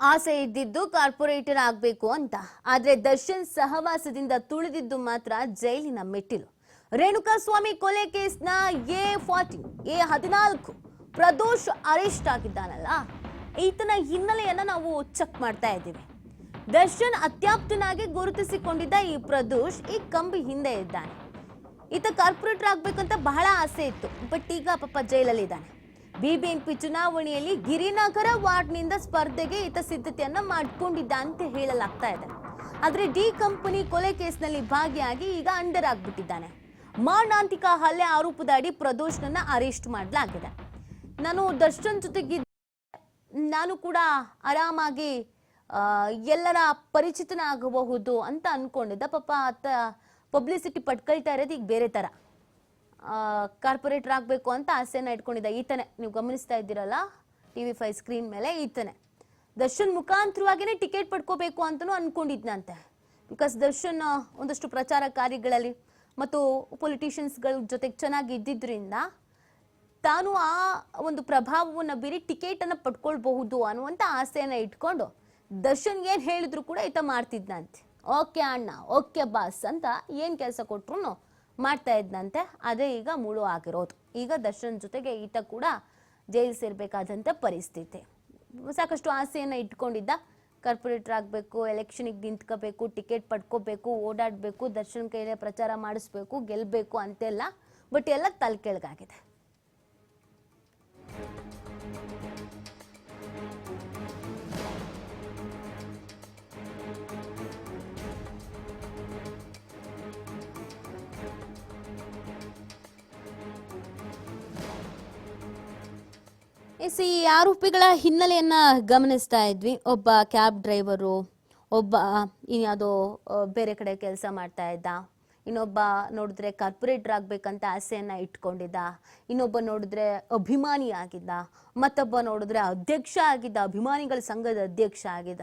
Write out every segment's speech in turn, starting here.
ಆಸೆ ಇದ್ದಿದ್ದು ಕಾರ್ಪೊರೇಟರ್ ಆಗಬೇಕು ಅಂತ. ಆದರೆ ದರ್ಶನ್ ಸಹವಾಸದಿಂದ ತುಳಿದಿದ್ದು ಮಾತ್ರ ಜೈಲಿನ ಮೆಟ್ಟಿಲು. ರೇಣುಕಾಸ್ವಾಮಿ ಕೊಲೆ ಕೇಸ್ನ ಎ ಫಾರ್ಟಿ, ಎ ಹದಿನಾಲ್ಕು ಪ್ರದೋಷ್ ಅರೆಸ್ಟ್ ಆಗಿದ್ದಾನಲ್ಲ, ಈತನ ಹಿನ್ನೆಲೆಯನ್ನು ನಾವು ಚೆಕ್ ಮಾಡ್ತಾ ಇದ್ದೀವಿ. ದರ್ಶನ್ ಅತ್ಯಾಪ್ತನಾಗಿ ಗುರುತಿಸಿಕೊಂಡಿದ್ದ ಈ ಪ್ರದೋಷ್ ಈ ಕಂಬಿ ಹಿಂದೆ ಇದ್ದಾನೆ. ಈತ ಕಾರ್ಪೊರೇಟರ್ ಆಗ್ಬೇಕಂತ ಬಹಳ ಆಸೆ ಇತ್ತು, ಬಟ್ ಈಗ ಪಾಪ ಜೈಲಲ್ಲಿ ಇದ್ದಾನೆ ಬಿಬಿಎಂಪಿ ಚುನಾವಣೆಯಲ್ಲಿ ಗಿರಿನಗರ ವಾರ್ಡ್ನಿಂದ ಸ್ಪರ್ಧೆಗೆ ಈತ ಸಿದ್ಧತೆಯನ್ನ ಮಾಡಿಕೊಂಡಿದ್ದ ಅಂತ ಹೇಳಲಾಗ್ತಾ ಇದೆ. ಆದ್ರೆ ಡಿ ಕಂಪನಿ ಕೊಲೆ ಕೇಸ್ನಲ್ಲಿ ಭಾಗಿಯಾಗಿ ಈಗ ಅಂಡರ್ ಆಗ್ಬಿಟ್ಟಿದ್ದಾನೆ ಮಾರಣಾಂತಿಕ ಹಲ್ಲೆ ಆರೋಪದ ಅಡಿ ಪ್ರದೋಷ್ನನ್ನ ಅರೆಸ್ಟ್ ಮಾಡಲಾಗಿದೆ. ನಾನು ದರ್ಶನ್ ಜೊತೆಗಿದ್ದ ನಾನು ಕೂಡ ಆರಾಮಾಗಿ ಎಲ್ಲರ ಪರಿಚಿತನಾಗಬಹುದು ಅಂತ ಅನ್ಕೊಂಡಿದ್ದ. ಪಾಪ ಆತ ಪಬ್ಲಿಸಿಟಿ ಪಡ್ಕೊಳ್ತಾ ಇರೋದು ಈಗ ಬೇರೆ ಥರ ಕಾರ್ಪೊರೇಟರ್ ಆಗಬೇಕು ಅಂತ ಆಸೆನ ಇಟ್ಕೊಂಡಿದ್ದ ಈತನೇ. ನೀವು ಗಮನಿಸ್ತಾ ಇದ್ದೀರಲ್ಲ ಟಿ ವಿ ಫೈವ್ ಸ್ಕ್ರೀನ್ ಮೇಲೆ ಈತನೇ. ದರ್ಶನ್ ಮುಖಾಂತರವಾಗಿಯೇ ಟಿಕೆಟ್ ಪಡ್ಕೋಬೇಕು ಅಂತಲೂ ಅಂದ್ಕೊಂಡಿದ್ನಂತೆ ಬಿಕಾಸ್ ದರ್ಶನ್ ಒಂದಷ್ಟು ಪ್ರಚಾರ ಕಾರ್ಯಗಳಲ್ಲಿ ಮತ್ತು ಪೊಲಿಟಿಷಿಯನ್ಸ್ಗಳ ಜೊತೆಗೆ ಚೆನ್ನಾಗಿ ಇದ್ದಿದ್ದರಿಂದ ತಾನು ಆ ಒಂದು ಪ್ರಭಾವವನ್ನು ಬೀರಿ ಟಿಕೆಟನ್ನು ಪಡ್ಕೊಳ್ಬಹುದು ಅನ್ನುವಂಥ ಆಸೆಯನ್ನು ಇಟ್ಕೊಂಡು ದರ್ಶನ್ ಏನು ಹೇಳಿದ್ರು ಕೂಡ ಈತ ಮಾಡ್ತಿದ್ನಂತೆ. ಓಕೆ ಅಣ್ಣ, ಓಕೆ ಬಾಸ್ ಅಂತ ಏನು ಕೆಲಸ ಕೊಟ್ರು ಮಾಡ್ತಾ ಇದ್ದಂತೆ, ಅದೇ ಈಗ ಮುಳು ಆಗಿರೋದು. ಈಗ ದರ್ಶನ್ ಜೊತೆಗೆ ಈತ ಕೂಡ ಜೈಲು ಪರಿಸ್ಥಿತಿ. ಸಾಕಷ್ಟು ಆಸೆಯನ್ನು ಇಟ್ಕೊಂಡಿದ್ದ. ಕಾರ್ಪೊರೇಟರ್ ಆಗಬೇಕು, ಎಲೆಕ್ಷನಿಗೆ ನಿಂತ್ಕೋಬೇಕು, ಟಿಕೆಟ್ ಪಡ್ಕೋಬೇಕು, ಓಡಾಡಬೇಕು, ದರ್ಶನ್ ಕೈಲೇ ಪ್ರಚಾರ ಮಾಡಿಸ್ಬೇಕು ಗೆಲ್ಲಬೇಕು ಅಂತೆಲ್ಲ, ಬಟ್ ಎಲ್ಲ ತಲೆ ಕೆಳಗಾಗಿದೆ. ಎಸ್ ಈ ಆರೋಪಿಗಳ ಹಿನ್ನೆಲೆಯನ್ನ ಗಮನಿಸ್ತಾ ಇದ್ವಿ. ಒಬ್ಬ ಕ್ಯಾಬ್ ಡ್ರೈವರು, ಒಬ್ಬ ಇನ್ಯಾವುದೋ ಬೇರೆ ಕಡೆ ಕೆಲಸ ಮಾಡ್ತಾ ಇದ್ದ. ಇನ್ನೊಬ್ಬ ನೋಡಿದ್ರೆ ಕಾರ್ಪೊರೇಟರ್ ಆಗ್ಬೇಕಂತ ಆಸೆಯನ್ನ ಇಟ್ಕೊಂಡಿದ್ದ. ಇನ್ನೊಬ್ಬ ನೋಡಿದ್ರೆ ಅಭಿಮಾನಿ ಆಗಿದ್ದ. ಮತ್ತೊಬ್ಬ ನೋಡಿದ್ರೆ ಅಧ್ಯಕ್ಷ ಆಗಿದ್ದ, ಅಭಿಮಾನಿಗಳ ಸಂಘದ ಅಧ್ಯಕ್ಷ ಆಗಿದ್ದ.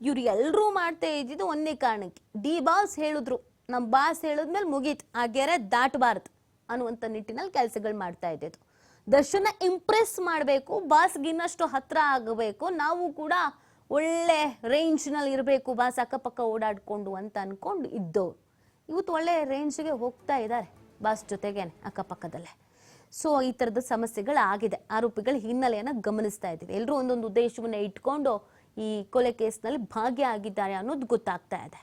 ಇವ್ರು ಎಲ್ಲರೂ ಮಾಡ್ತಾ ಇದ್ದಿದ್ದು ಒಂದೇ ಕಾರಣಕ್ಕೆ. ಡಿ ಬಾಸ್ ಹೇಳಿದ್ರು ನಮ್ಮ ಬಾಸ್ ಹೇಳಿದ್ಮೇಲೆ ಮುಗೀತು. ಆ ಗೆರೆ ದಾಟಬಾರ್ದು ಅನ್ನುವಂಥ ನಿಟ್ಟಿನಲ್ಲಿ ಕೆಲಸಗಳು ಮಾಡ್ತಾ ಇದ್ದಿದ್ದು. ದರ್ಶನ ಇಂಪ್ರೆಸ್ ಮಾಡಬೇಕು ಬಾಸ್ಗೆ ಇನ್ನಷ್ಟು ಹತ್ರ ಆಗಬೇಕು, ನಾವು ಕೂಡ ಒಳ್ಳೆ ರೇಂಜ್ನಲ್ಲಿ ಇರಬೇಕು ಬಾಸ್ ಅಕ್ಕಪಕ್ಕ ಓಡಾಡ್ಕೊಂಡು ಅಂತ ಅಂದ್ಕೊಂಡು ಇದ್ದವ್ರು ಇವತ್ತು ಒಳ್ಳೆ ರೇಂಜ್ಗೆ ಹೋಗ್ತಾ ಇದ್ದಾರೆ ಬಾಸ್ ಜೊತೆಗೇನೆ, ಅಕ್ಕಪಕ್ಕದಲ್ಲೇ. ಸೊ ಈ ಥರದ ಸಮಸ್ಯೆಗಳಾಗಿದೆ ಆರೋಪಿಗಳ ಹಿನ್ನೆಲೆಯನ್ನು ಗಮನಿಸ್ತಾ ಇದ್ದೀವಿ. ಎಲ್ಲರೂ ಒಂದೊಂದು ಉದ್ದೇಶವನ್ನ ಇಟ್ಕೊಂಡು ಈ ಕೊಲೆ ಕೇಸ್ನಲ್ಲಿ ಭಾಗಿಯಾಗಿದ್ದಾರೆ ಅನ್ನೋದು ಗೊತ್ತಾಗ್ತಾ ಇದೆ.